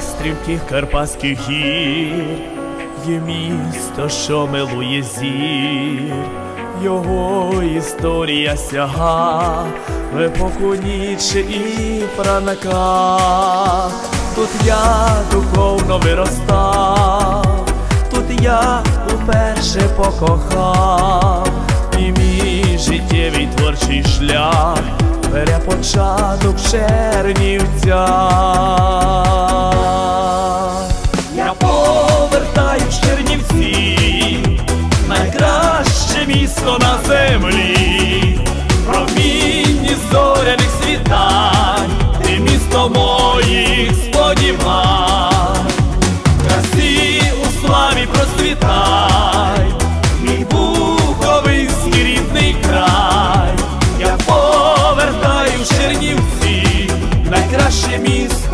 стрімких карпатських гір, є місто, що милує зір, його історія сяга в епоху Ніцше і Франка. Тут я духовно виростав, тут я уперше покохав, і мій життєвий творчий шлях. Бере початок в повертаю в Чернівці, найкраще місто на землі, промінні зоряних світань, ти місто моїх сподівань, красі у славі процвітай, мій Буковинський рідний край, я повертаю в Чернівці, найкраще місто